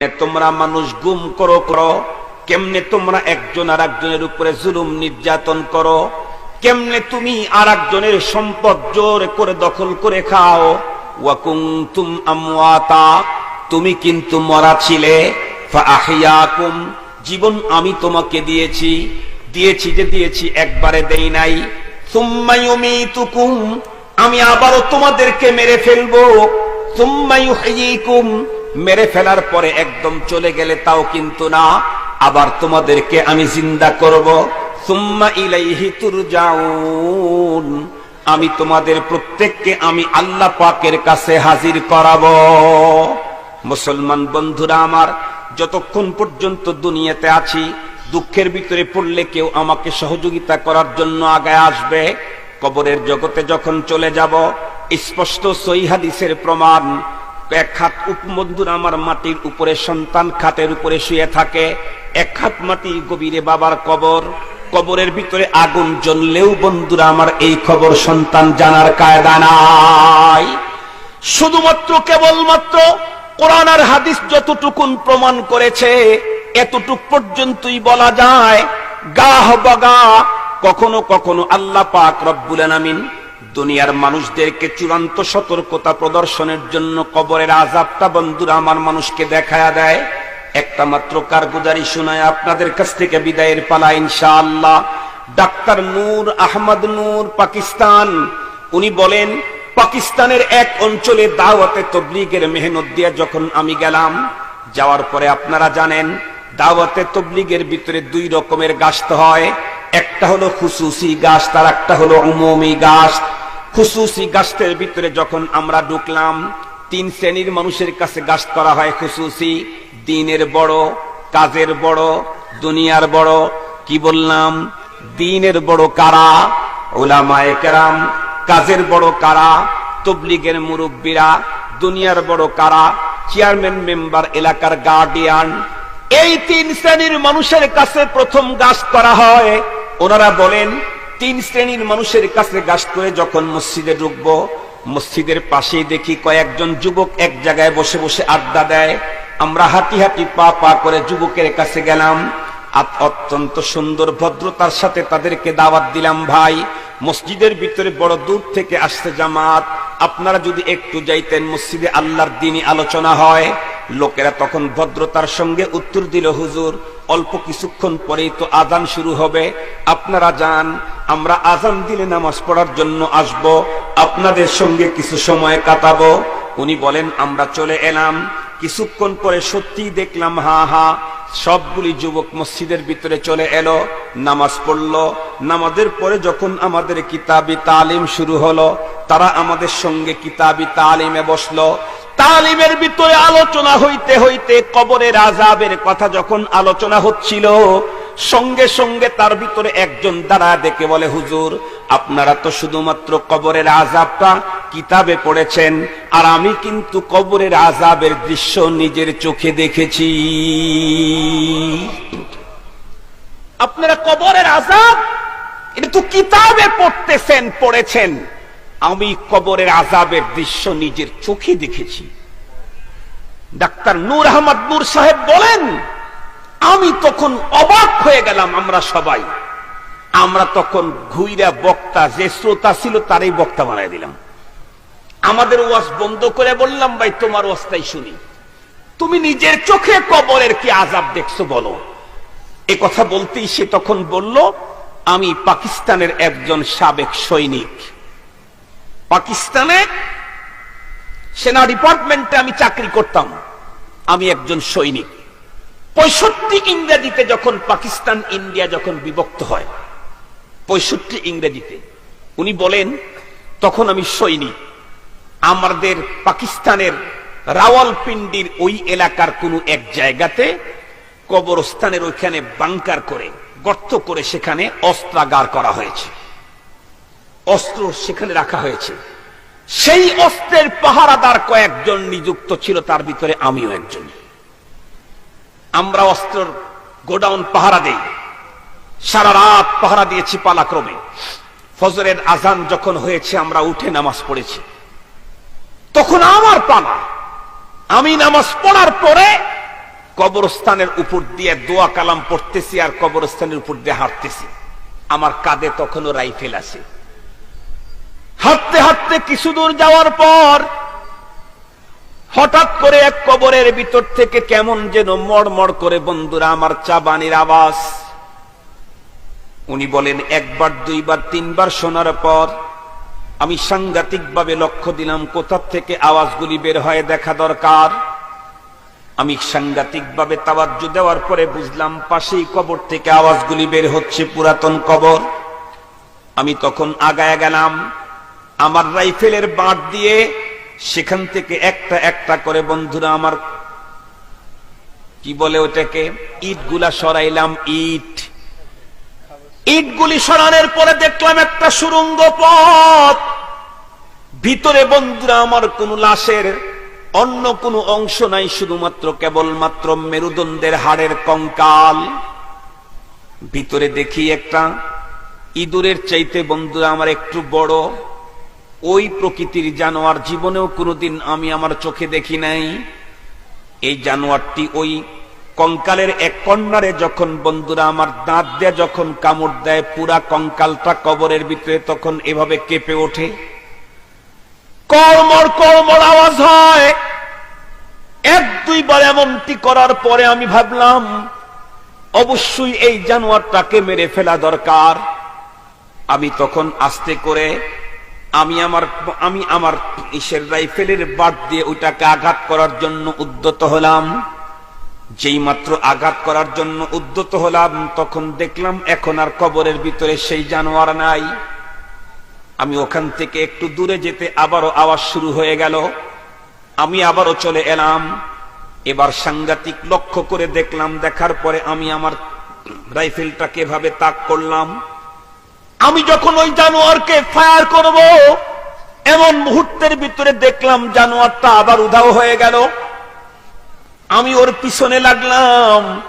তোমরা মানুষ গুম করো করো। কেমনে তোমরা একজন আর একজনের উপরে জুলুম নির্যাতন করো? কেমনে তুমি আর একজনের সম্পদ জোর করে দখল করে খাও? ওয়াকুম আমওয়াতা, তুমি কিন্তু মরা ছিলে। ফাহিয়াকুম জীবন আমি তোমাকে দিয়েছি। দিয়েছি যে দিয়েছি, একবারে দেই নাই। ইউমিতুকুম, আমি আবারও তোমাদেরকে মেরে ফেলব। সুম্মা ইউহয়িকুম মেরে ফেলার পরে একদম চলে গেলে তাও কিন্তু না। আবার তোমাদেরকে আমি জিন্দা করব। সুম্মা ইলাইহি তুরজাউন। আমি তোমাদের প্রত্যেককে আমি আল্লাহ পাকের কাছে হাজির করাব। মুসলমান বন্ধুরা আমার, যতক্ষণ পর্যন্ত দুনিয়াতে আছি, দুঃখের ভিতরে পড়লে কেউ আমাকে সহযোগিতা করার জন্য আগায় আসবে। কবরের জগতে যখন চলে যাব, স্পষ্ট সই হাদিসের প্রমাণ এক হাত উপবন্ধুর আমার মাটির উপরে, সন্তান খাতের উপরে শুয়ে থাকে। এক হাত মাটি গভীরে বাবার কবর, কবরের ভিতরে আগুন জ্বললেও বন্ধুরা আমার এই খবর সন্তান জানার কায়দা নাই। শুধুমাত্র কেবলমাত্র কোরআন আর হাদিস যতটুকুন প্রমাণ করেছে, এতটুক পর্যন্তই বলা যায় গাহ বগা কখনো কখনো আল্লাহ পাক রব্বুল আলামিন দুনিয়ার মানুষদেরকে চূড়ান্ত সতর্কতা প্রদর্শনের জন্য কবরের আজাবটা বন্ধুরা আমার মানুষকে দেখায়া দেয়। একটা মাত্র কারগুজারি শোনায় আপনাদের কাছ থেকে বিদায়ের পালা, ইনশাআল্লাহ। ডাক্তার নূর আহমদ নূর, পাকিস্তান। উনি বলেন, পাকিস্তানের এক অঞ্চলে দাওয়াতে তবলিগের মেহনত দিয়ে যখন আমি গেলাম, যাওয়ার পরে আপনারা জানেন, দাওয়াতে তবলিগের ভিতরে দুই রকমের গাছ হয়। একটা হলো খুসুসি গাছ তার একটা হলো উমমি গাছ। খুসুসি গাছের ভিতরে যখন আমরা ঢুকলাম, তিন শ্রেণির মানুষের কাছে গাছ করা হয় খুসুসি, দিনের বড়, কাজের বড়, দুনিয়ার বড়। কি বললাম? দিনের বড় কারা? ওলামায়ে কেরাম। কাজের বড় কারা? তবলিগের মুরব্বীরা। দুনিয়ার বড় কারা? চেয়ারম্যান মেম্বার, এলাকার গার্ডিয়ান এই তিন শ্রেণির মানুষের কাছে প্রথম গাছ করা হয়। ওনারা বলেন তিন শ্রেণির মানুষের কাছে গাছ করে যখন মসজিদে ঢুকবো, মসজিদের পাশেই দেখি কয়েকজন যুবক এক জায়গায় বসে বসে আড্ডা দেয়। আমরা হাঁটি হাঁটি পা পা করে যুবকের কাছে গেলাম। অত্যন্ত সুন্দর ভদ্রতার সাথে তাদেরকে দাওয়াত দিলাম, ভাই, মসজিদের ভিতরে বড় দূর থেকে আসছে জামাত। আপনারা যদি একটু যাইতেন, মসজিদে আল্লাহর দিনই আলোচনা হয়। লোকেরা তখন ভদ্রতার সঙ্গে উত্তর দিল, হুজুর, অল্প কিছুক্ষণ পরেই তো আজান শুরু হবে। আপনারা যান আমরা আজান দিলে নামাজ পড়ার জন্য আসব, আপনাদের সঙ্গে কিছু সময় কাটাবো। উনি বলেন, আমরা চলে এলাম। কিছুক্ষণ পরে সত্যিই দেখলাম, হা হা, সবগুলি যুবক মসজিদের ভিতরে চলে এলো, নামাজ পড়ল। নামাজের পরে যখন আমাদের কিতাবি তালিম শুরু হলো, তারা আমাদের সঙ্গে কিতাবি তালিমে বসল। তালিমের ভিতরে আলোচনা হইতে হইতে কবরের আজাবের কথা যখন আলোচনা হচ্ছিল সঙ্গে সঙ্গে তার ভিতরে একজন দাঁড়া দেখে বলে, হুজুর, আপনারা তো শুধুমাত্র কবরের আজাবটা কিতাবে পড়েছেন, আর আমি কিন্তু কবরের আজাবের দৃশ্য নিজের চোখে দেখেছি। আপনারা কবরের আজাব এটা তো কিতাবে পড়তেছেন, পড়েছেন। আমি কবরের আজাবের দৃশ্য নিজের চোখে দেখেছি। ডাক্তার নূর আহমদ নূর সাহেব বলেন আমি তখন অবাক হয়ে গেলাম আমরা সবাই। আমরা তখন ঘুইরা বক্তা, যে শ্রোতা ছিল তারই বক্তা বানাই দিলাম। আমাদের ওয়াজ বন্ধ করে বললাম, ভাই, তোমার ওয়াজটাই শুনি। তুমি নিজের চোখে কবরের কি আজাব দেখছ বলো? এ কথা বলতেই সে তখন বলল, আমি পাকিস্তানের একজন সাবেক সৈনিক। পাকিস্তানে সেনা ডিপার্টমেন্টে আমি চাকরি করতাম। আমি একজন সৈনিক। পঁয়ষট্টি ইংরেজিতে যখন পাকিস্তান, ইন্ডিয়া যখন বিভক্ত হয়, পঁয়ষট্টি ইংরেজিতে, উনি বলেন, তখন আমি সৈনিক। আমাদের পাকিস্তানের রাওয়ালপিন্ডির ওই এলাকার কোন এক জায়গাতে কবরস্থানের ওইখানে বাংকার করে, গর্ত করে সেখানে অস্ত্রাগার করা হয়েছে। অস্ত্র সেখানে রাখা হয়েছে। সেই অস্ত্রের পাহারাদার কয়েকজন নিযুক্ত ছিল, তার ভিতরে আমিও একজন। আমরা অস্ত্র গোডাউন পাহারা দেই। সারা রাত পাহারা দিয়েছি পালাক্রমে। ফজরের আজান যখন হয়েছে, আমরা উঠে নামাজ পড়েছি। তখন আমার পালা। আমি নামাজ পড়ার পরে কবরস্থানের উপর দিয়ে দোয়া কালাম পড়তেছি আর কবরস্থানের উপর দিয়ে হাঁটতেছি। আমার কাঁধে তখনও রাইফেল আছে। হাঁটতে হাঁটতে কিছু দূর যাওয়ার পর হঠাৎ করে এক কবরের ভিতর থেকে কেমন যেন মড়মড় করে, বন্ধুরা, আমার চাবানির আওয়াজ। উনি বলেন, একবার, দুইবার, তিনবার শোনার পর আমি সাংঘাতিক ভাবে লক্ষ্য দিলাম, কোথা থেকে আওয়াজগুলি বের হয় দেখা দরকার। আমি সাংঘাতিক ভাবে তাওয়াজ্জু দেওয়ার পরে বুঝলাম, পাশেই কবর থেকে আওয়াজগুলি বের হচ্ছে, পুরাতন কবর। আমি তখন আগায় গেলাম, আমার রাইফেলের বাঁট দিয়ে সেখান থেকে একটা একটা করে বন্ধুরা আমার, কি বলে ওটাকে? ইটগুলা সরাইলাম, ইট। ইটগুলি সরানোর পরে দেখলাম একটা সুরঙ্গ পথ। ভিতরে বন্ধুরা আমার কোন লাশের অন্য কোনো অংশ নাই, শুধুমাত্র কেবলমাত্র মেরুদণ্ডের হাড়ের কঙ্কাল। ভিতরে দেখি একটা ইঁদুরের চাইতে বন্ধুরা আমার একটু বড়। ওই প্রকৃতির জানোয়ার জীবনেও কোনোদিন আমি আমার চোখে দেখি নাই। এই জানোয়ারটি ওই কঙ্কালের এক কর্নারে যখন বন্ধুরা আমার দাঁত দিয়ে যখন কামড় দেয়, পুরা কঙ্কালটা কবরের ভিতরে তখন এভাবে কেঁপে ওঠে। কর্মর কর্মর আওয়াজ হয়। এক দুইবার এমনটি করার পরে আমি ভাবলাম, অবশ্যই এই জানোয়ারটাকে মেরে ফেলা দরকার। আমি তখন আস্তে করে আমি আমার আমি আমার ইসের রাইফেলের বাদ দিয়ে ওইটাকে আঘাত করার জন্য উদ্যত হলাম। যেই মাত্র আঘাত করার জন্য উদ্যত হলাম, তখন দেখলাম এখন আর কবরের ভিতরে সেই জানোয়ার নাই। আমি ওখান থেকে একটু দূরে যেতে আবারও আওয়াজ শুরু হয়ে গেল। আমি আবারও চলে এলাম। এবার সাংঘাতিক লক্ষ্য করে দেখলাম, দেখার পরে আমি আমার রাইফেলটাকে এভাবে তাক করলাম। আমি যখন ওই জানোয়ারকে ফায়ার করব, এমন মুহূর্তের ভিতরে দেখলাম জানোয়ারটা আবার উধাও হয়ে গেল। আমি ওর পিছনে লাগলাম।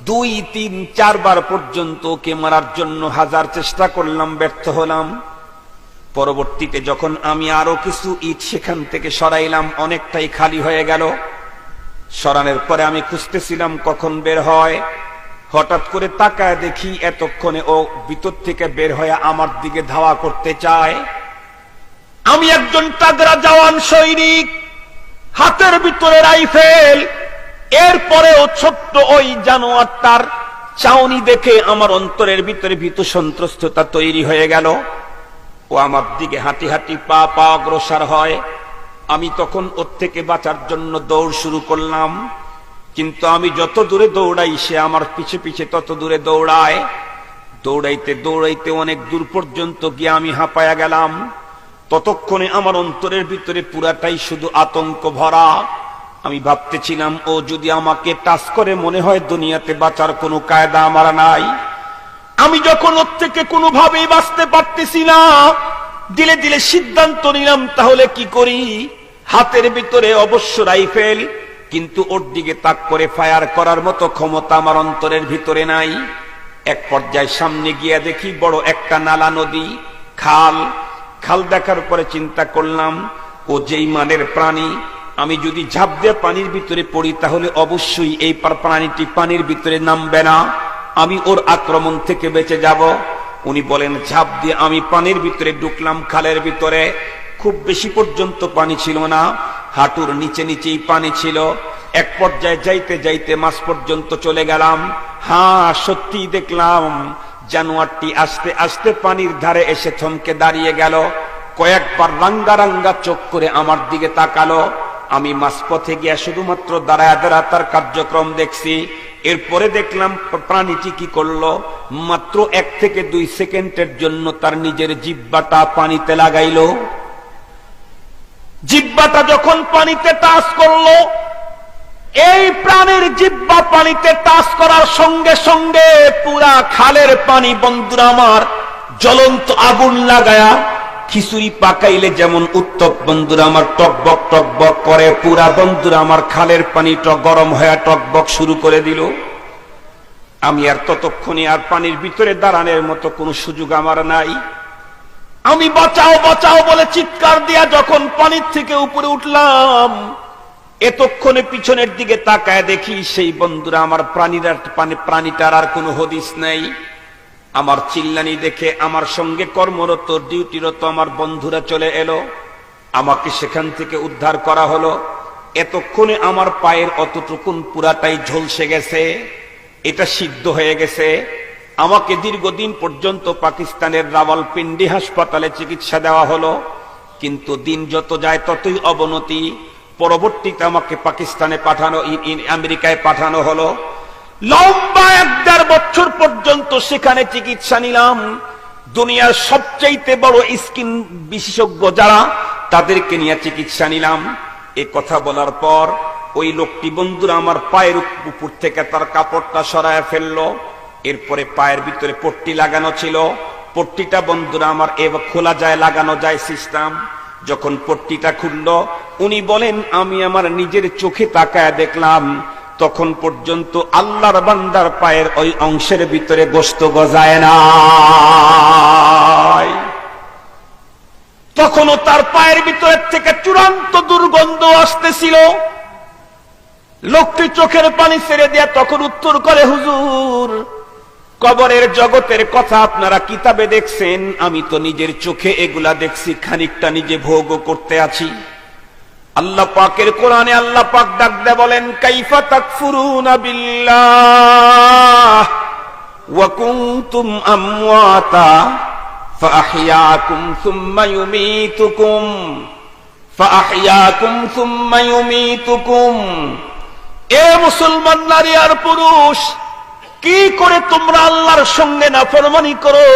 দুই, তিন, চারবার পর্যন্ত ওকে মারার জন্য হাজার চেষ্টা করলাম, ব্যর্থ হলাম। পরবর্তীতে যখন আমি আরও কিছু ইট সেখান থেকে সরাইলাম, অনেকটাই খালি হয়ে গেল। সরানোর পরে আমি খুঁজতেছিলাম কখন বের হয়। হঠাৎ করে তাকায় দেখি এতক্ষণে ও ভিতর থেকে বের হয়ে আমার দিকে ধাওয়া করতে চায়। আমি একজন তাগরা জওয়ান সৈনিক, হাতের ভিতরে রাইফেল। এরপরেও ছোট্ট ওই জানোয়ারটার চাউনি দেখে আমার অন্তরের ভিতরে ভীত সন্ত্রস্ততা তৈরি হয়ে গেল। ও আমার দিকে হাঁটি হাঁটি পা পা অগ্রসর হয়। আমি তখন ওর থেকে বাঁচার জন্য দৌড় শুরু করলাম। কিন্তু আমি যত দূরে দৌড়াই, সে আমার পিছে পিছে তত দূরে দৌড়ায়। দৌড়াইতে দৌড়াইতে অনেক দূর পর্যন্ত গিয়ে আমি হাঁপায়া গেলাম। ততক্ষণে আমার অন্তরের ভিতরে পুরাটাই শুধু আতঙ্ক ভরা। আমি ভাবতেছিলাম, ও যদি আমাকে টাচ করে মনে হয় দুনিয়াতে বাঁচার কোনো কায়দা আমার নাই। আমি যখন ওর থেকে কোনোভাবেই বাঁচতে পারতেছি না, দিলে দিলে সিদ্ধান্ত নিলাম, তাহলে কি করি? হাতের ভিতরে অবশ্য রাইফেল কিন্তু ওর দিকে তাক করে ফায়ার করার মতো ক্ষমতা আমার অন্তরের ভিতরে নাই। এক পর্যায়ে সামনে গিয়ে দেখি বড় একটা নালা নদী, খাল। খাল দেখার পরে চিন্তা করলাম, ও যেই মানের প্রাণী, আমি যদি ঝাঁপ দিয়ে পানির ভিতরে পড়ি তাহলে অবশ্যই এই প্রাণীটি পানির ভিতরে নামবে না। আমি ওর আক্রমণ থেকে বেঁচে যাব। উনি বলেন, ঝাঁপ দিয়ে আমি পানির ভিতরে ঢুকলাম খালের ভিতরে। খুব বেশি পর্যন্ত পানি ছিল না। হাঁটুর নিচে নিচেই পানি ছিল। এক পর্যায়ে যাইতে যাইতে মাছ পর্যন্ত চলে গেলাম। হ্যাঁ সত্যি দেখলাম জানোয়ারটি আস্তে আস্তে পানির ধারে এসে থমকে দাঁড়িয়ে গেল। কয়েকবার রাঙ্গা রাঙ্গা চোখ করে আমার দিকে তাকালো। আমি মাঝপথে গিয়া শুধুমাত্র দাঁড়ায় দাঁড়া তার কার্যক্রম দেখছি। এরপরে দেখলাম প্রাণীটি কি করল। মাত্র এক থেকে দুই সেকেন্ডের জন্য তার নিজের জিব্বাটা পানিতে লাগাইলো। জিব্বাটা যখন পানিতে টাচ করল, এই প্রাণের জিব্বা পানিতে টাচ করার সঙ্গে সঙ্গে পুরা খালের পানি, বন্ধুরা আমার, জ্বলন্ত আগুন লাগায়া খিচুড়ি পাকাইলে যেমন উত্তপ, বন্ধুরা আমার, টকবক টকবক করে পুরা, বন্ধুরা আমার, খালের পানি টক গরম হয়ে টকবক শুরু করে দিল। আমি আর ততক্ষণে আর পানির ভিতরে দাঁড়ানোর মতো কোনো সুযোগ আমার নাই। আমি বাঁচাও বাঁচাও বলে চিৎকার দিয়া যখন পানির থেকে উপরে উঠলাম, এতক্ষণে পিছনের দিকে তাকায় দেখি সেই বন্ধুরা আমার প্রাণীরা প্রাণী- প্রাণীটার আর কোনো হদিস নেই। আমার চিল্লানি দেখে আমার সঙ্গে কর্মরত, ডিউটিরত আমার বন্ধুরা চলে এলো। আমাকে সেখান থেকে উদ্ধার করা হলো। এতক্ষণে আমার পায়ের অতটুকুন পুরাটাই ঝলসে গেছে। এটা সিদ্ধ হয়ে গেছে। আমাকে দীর্ঘদিন পর্যন্ত পাকিস্তানের রাওয়ালপিন্ডি হাসপাতালে চিকিৎসা দেওয়া হলো, কিন্তু দিন যত যায় ততই অবনতি। পরবর্তীতে আমাকে পাকিস্তানে পাঠানো আমেরিকায় পাঠানো হলো। লম্বা এক দেড় বছর পর্যন্ত সেখানে চিকিৎসা নিলাম। দুনিয়ার সবচাইতে বড় স্কিন বিশেষজ্ঞ যারা, তাদেরকে নিয়ে চিকিৎসা নিলাম। এ কথা বলার পর ওই লোকটি বন্ধুরা আমার পায়ের উপর থেকে তার কাপড়টা সরায় ফেলল। এরপরে পায়ের ভিতরে পট্টি লাগানো ছিল। পট্টিটা বন্ধুরা আমার এবার খোলা যায়, লাগানো যায় সিস্টেম যখন পট্টিটা খুললো, উনি বলেন, আমি আমার নিজের চোখে তাকায় দেখলাম। তখন পর্যন্ত আল্লাহর বান্দার পায়ের ওই অংশের ভিতরে গোস্ত গজায় না তখনও তার পায়ের ভিতরের থেকে চূড়ান্ত দুর্গন্ধ আসতেছিল। লোকটি চোখের পানি ছেড়ে দেয়া তখন উত্তর করে, হুজুর কবরের জগতের কথা আপনারা কিতাবে দেখছেন, আমি তো নিজের চোখে এগুলা দেখছি, খানিকটা নিজে ভোগও করতে আছি। আল্লাহ পাকের কোরআনে আল্লাহ পাক ডাক দে বলেন, কাইফা তাকফুরুনা বিল্লাহ ওয়া কুনতুম আমওয়াতা ফাহইয়াকুম সুম্মা ইউমীতুকুম ফাহইয়াকুম সুম্মা ইউমীতুকুম। এ মুসলমান নারী আর পুরুষ কি করে তোমরা আল্লাহর সঙ্গে নাফরমানি করো?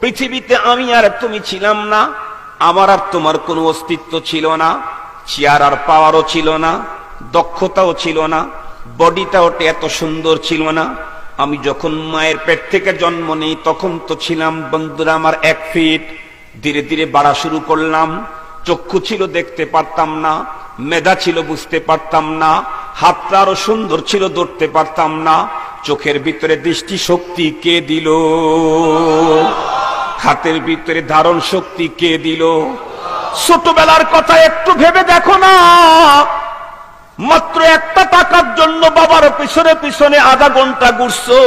পৃথিবীতে আমি আর তুমি ছিলাম না, আমার আর তোমার কোনো অস্তিত্ব ছিল না, চেয়ার আর পাওয়ারও ছিল না, দক্ষতাও ছিল না বডিটা বডিটাও এত সুন্দর ছিল না। আমি যখন মায়ের পেট থেকে জন্ম নেই, তখন তো ছিলাম বন্ধুরা আমার এক ফিট। ধীরে ধীরে বাড়া শুরু করলাম, চক্ষু ছিল দেখতে পারতাম না, মেধা ছিল বুঝতে পারতাম না হাতটা আরও সুন্দর ছিল, ধরতে পারতাম না। চোখের ভিতরে দৃষ্টি শক্তি কে দিল? হাতের ভিতরে ধারণ শক্তি কে দিল? ছোটবেলার কথা একটু ভেবে দেখো না। মাত্র একটা টাকার জন্য বাবার পিছনে পিছনে আধা ঘণ্টা ঘুরছো।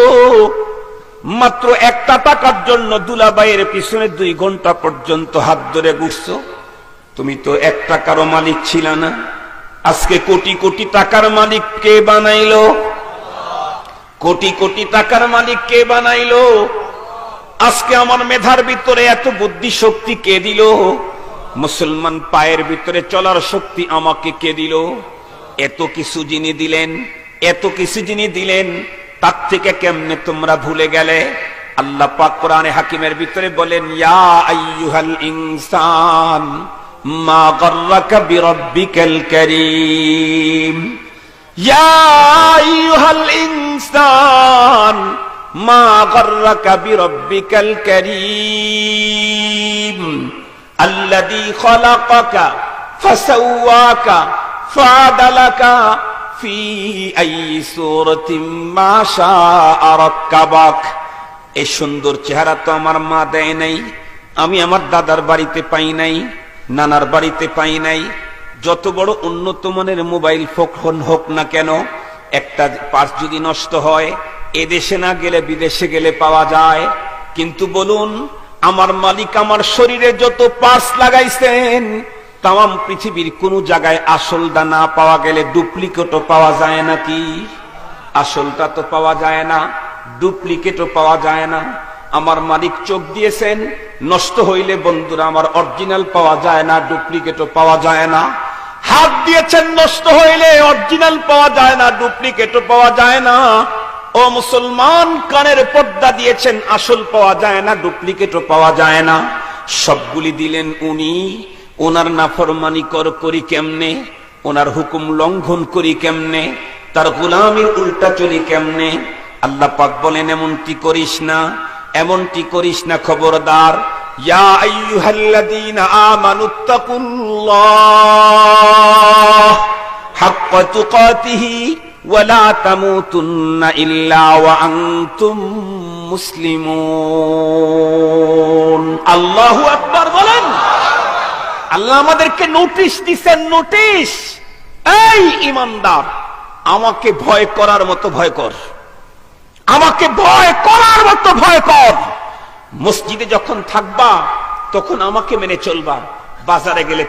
মাত্র একটা টাকার জন্য দুলাবাইয়ের পিছনে দুই ঘণ্টা পর্যন্ত হাত ধরে ঘুরছো। তুমি তো এক টাকারও মালিক ছিল না। আজকে কোটি কোটি টাকার মালিক কে বানাইলো? কোটি কোটি টাকার মালিক কে বানাইলো? আজকে আমার মেধার ভিতরে এত বুদ্ধি শক্তি কে দিল? মুসলমান পায়ের ভিতরে চলার শক্তি আমাকে কে দিল? এত কিছু যিনি দিলেন, এত কিছু যিনি দিলেন, তার থেকে কেমনে তোমরা ভুলে গেলে? আল্লাহ পাক কোরআনে হাকিমের ভিতরে বলেন, ইয়া আইয়ুহাল ইনসান। মা গর্রাকা বিরাব্বিকাল কারীম ইয়া আইয়ুহাল ইনসান মা গর্রাকা বিরাব্বিকাল কারীম الذي خلقك فسواك فعدلك في أي سورة ما شاء ركبك এই সুন্দর চেহারা তো আমার মা দেয় নাই আমি আমার দাদার বাড়িতে পাই নাই নানার বাড়িতে পাই নাই। যত বড় উন্নত মানের মোবাইল ফোন হোক না কেন, একটা পার্স যদি নষ্ট হয়, এদেশে না গেলে বিদেশে গেলে পাওয়া যায়। কিন্তু বলুন, আমার মালিক আমার শরীরে যত পার্স লাগাইছেন তাম পৃথিবীর কোন জায়গায় আসলটা না পাওয়া গেলে ডুপ্লিকেটও পাওয়া যায় নাকি? আসলটা তো পাওয়া যায় না, ডুপ্লিকেটও পাওয়া যায় না। আমার মালিক চোখ দিয়েছেন, নষ্ট হইলে বন্ধুরা আমার অরিজিনাল পাওয়া যায় না ডুপ্লিকেটও পাওয়া যায় না। হাত দিয়েছেন, নষ্ট হইলে অরিজিনাল পাওয়া যায় না ডুপ্লিকেটও পাওয়া যায় না। ও মুসলমান, কানের পর্দা দিয়েছেন, আসল পাওয়া যায় না ডুপ্লিকেটও পাওয়া যায় না। সবগুলি দিলেন উনি ওনার নাফরমানি কর করি কেমনে ওনার হুকুম লঙ্ঘন করি কেমনে, তার গোলামির উল্টা চলি কেমনে। আল্লাহ পাক বলেন, এমনটি করিস না এমনটি করিস না, খবরদার। মুসলিমুন। আল্লাহু আকবার বলেন। আল্লাহ আমাদেরকে নোটিশ দিছেন, নোটিশ। এই ইমানদার, আমাকে ভয় করার মতো ভয় কর। আমাকে ভয় করার মতো ভয় কর। মসজিদে যখন থাকবা, তখন আমাকে মেনে চলবা। বাজারে গেলে